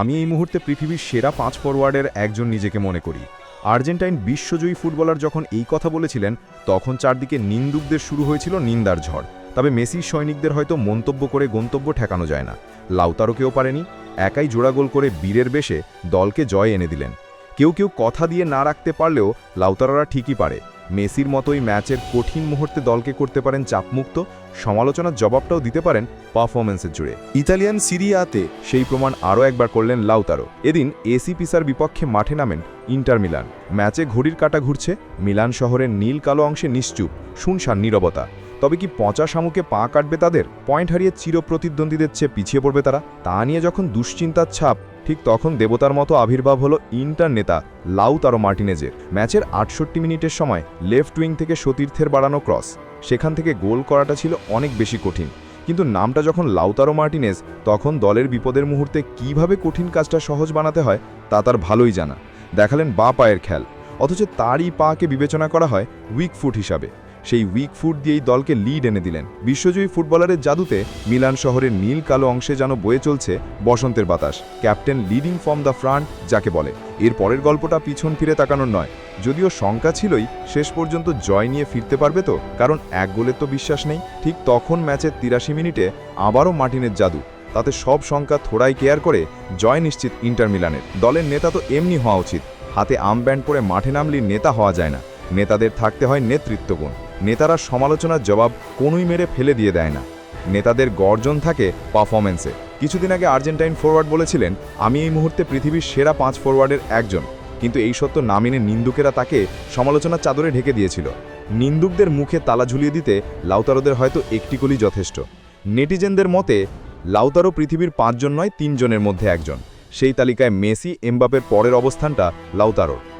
আমি এই মুহূর্তে পৃথিবীর সেরা পাঁচ ফরওয়ার্ডের একজন নিজেকে মনে করি। আর্জেন্টাইন বিশ্বজয়ী ফুটবলার যখন এই কথা বলেছিলেন, তখন চারদিকে নিন্দুকদের শুরু হয়েছিল নিন্দার ঝড়। তবে মেসির সৈনিকদের হয়তো মন্তব্য করে গন্তব্য ঠেকানো যায় না। লাউতারোকেও পারেনি, একাই জোড়া গোল করে বীরের বেশে দলকে জয় এনে দিলেন। কেউ কেউ কথা দিয়ে না রাখতে পারলেও লাউতারোরা ঠিকই পারে। মেসির মতোই ম্যাচের কঠিন মুহূর্তে দলকে করতে পারেন চাপমুক্ত, সমালোচনার জবাবটাও দিতে পারেন পারফরমেন্সের জুড়ে। ইতালিয়ান সিরিয়াতে সেই প্রমাণ আরও একবার করলেন লাউতারো। এদিন এসি পিসার বিপক্ষে মাঠে নামেন ইন্টার মিলান। ম্যাচে ঘড়ির কাটা ঘুরছে, মিলান শহরের নীল কালো অংশে নিশ্চুপ, শুনশান নীরবতা। তবে কি পচা শামুকে পা কাটবে তাদের? পয়েন্ট হারিয়ে চির চিরপ্রতিদ্বন্দ্বীদের চেয়ে পিছিয়ে পড়বে তারা? তা নিয়ে যখন দুশ্চিন্তার ছাপ, ঠিক তখন দেবতার মতো আবির্ভাব হলো ইন্টার নেতা লাউতারো মার্টিনেজের। ম্যাচের আটষট্টি মিনিটের সময় লেফট উইং থেকে সতীর্থের বাড়ানো ক্রস। সেখান থেকে গোল করাটা ছিল অনেক বেশি কঠিন। কিন্তু নামটা যখন লাউতারো মার্টিনেজ, তখন দলের বিপদের মুহূর্তে কীভাবে কঠিন কাজটা সহজ বানাতে হয়, তা তার ভালোই জানা। দেখালেন বা পায়ের খেল। অথচ তারই পাকে বিবেচনা করা হয় উইক ফুট হিসাবে। সেই উইক ফুট দিয়েই দলকে লিড এনে দিলেন। বিশ্বজয়ী ফুটবলারের জাদুতে মিলান শহরের নীল কালো অংশে যেন বয়ে চলছে বসন্তের বাতাস। Captain leading from the front যাকে বলে। এর পরের গল্পটা পিছন ফিরে তাকানোর নয়। যদিও শঙ্কা ছিলই, শেষ পর্যন্ত জয় নিয়ে ফিরতে পারবে তো? কারণ এক গোলের তো বিশ্বাস নেই। ঠিক তখন ম্যাচের তিরাশি মিনিটে আবারও মার্টিনের জাদু। তাতে সব সংখ্যা থোড়াই কেয়ার করে জয় নিশ্চিত ইন্টার মিলানের। দলের নেতা তো এমনি হওয়া উচিত। হাতে আমব্যান্ড পরে মাঠে নামলি নেতা হওয়া যায় না। নেতাদের থাকতে হয় নেতৃত্বগুণ। নেতারা সমালোচনার জবাব কোনোই মেরে ফেলে দিয়ে দেয় না। নেতাদের গর্জন থাকে পারফরমেন্সে কিছুদিন আগে আর্জেন্টাইন ফরওয়ার্ড বলেছিলেন, আমি এই মুহূর্তে পৃথিবীর সেরা পাঁচ ফরওয়ার্ডের একজন। কিন্তু এই সত্য না মেনে নিন্দুকেরা তাকে সমালোচনার চাদরে ঢেকে দিয়েছিল। নিন্দুকদের মুখে তালা ঝুলিয়ে দিতে লাউতারোদের হয়তো একটি কলি যথেষ্ট। নেটিজেনদের মতে লাউতারো পৃথিবীর পাঁচজন নয়, তিনজনের মধ্যে একজন। সেই তালিকায় মেসি এমবাপের পরের অবস্থানটা লাউতারোর।